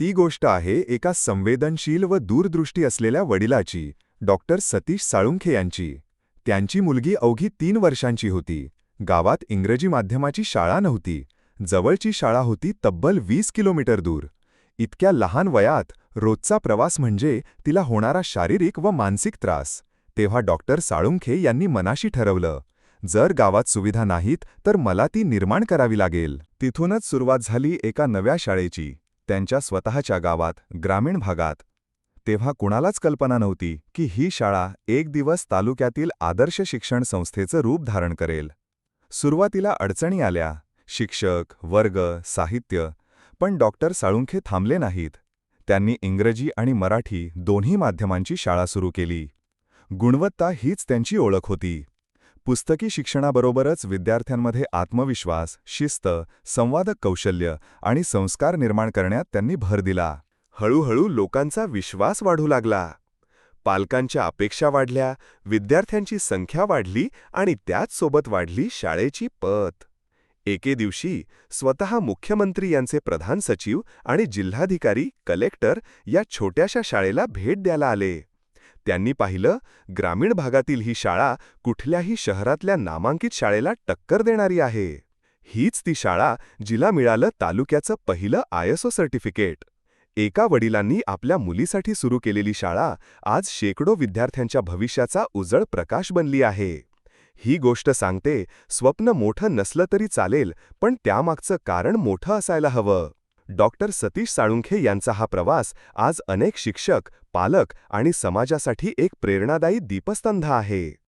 ती गोष्ट आहे एका संवेदनशील व दूरदृष्टी असलेल्या वडिलाची डॉक्टर सतीश साळुंखे यांची. त्यांची मुलगी अवघी तीन वर्षांची होती. गावात इंग्रजी माध्यमाची शाळा नव्हती. जवळची शाळा होती तब्बल वीस किलोमीटर दूर. इतक्या लहान वयात रोजचा प्रवास म्हणजे तिला होणारा शारीरिक व मानसिक त्रास. तेव्हा डॉक्टर साळुंखे यांनी मनाशी ठरवलं जर गावात सुविधा नाहीत तर मला ती निर्माण करावी लागेल. तिथूनच सुरुवात झाली एका नव्या शाळेची. त्यांच्या स्वतःच्या गावात ग्रामीण भागात. तेव्हा कुणालाच कल्पना नव्हती की ही शाळा एक दिवस तालुक्यातील आदर्श शिक्षण संस्थेचं रूप धारण करेल. सुरुवातीला अडचणी आल्या शिक्षक वर्ग साहित्य पण डॉक्टर साळुंखे थांबले नाहीत. त्यांनी इंग्रजी आणि मराठी दोन्ही माध्यमांची शाळा सुरू केली. गुणवत्ता हीच त्यांची ओळख होती. पुस्तकी शिक्षणाबरोबरच विद्यार्थ्यांमध्ये आत्मविश्वास शिस्त संवादक कौशल्य आणि संस्कार निर्माण करण्यात त्यांनी भर दिला. हळूहळू लोकांचा विश्वास वाढू लागला. पालकांच्या अपेक्षा वाढल्या विद्यार्थ्यांची संख्या वाढली आणि त्याचसोबत वाढली शाळेची पत. एके दिवशी स्वतः मुख्यमंत्री यांचे प्रधान सचिव आणि जिल्हाधिकारी कलेक्टर या छोट्याशा शाळेला भेट द्यायला आले. त्यांनी पाहिलं ग्रामीण भागातील ही शाळा कुठल्याही शहरातल्या नामांकित शाळेला टक्कर देणारी आहे. हीच ती शाळा जिला मिळालं तालुक्याचं पहिलं आयएसओ सर्टिफिकेट. एका वडिलांनी आपल्या मुलीसाठी सुरू केलेली शाळा आज शेकडो विद्यार्थ्यांच्या भविष्याचा उजळ प्रकाश बनली आहे. ही गोष्ट सांगते स्वप्न मोठं नसलं तरी चालेल पण त्यामागचं कारण मोठं असायला हवं. डॉक्टर सतीश साळुंखे यांचा हा प्रवास आज अनेक शिक्षक पालक आणि समाजासाठी एक प्रेरणादायी दीपस्तंभ आहे.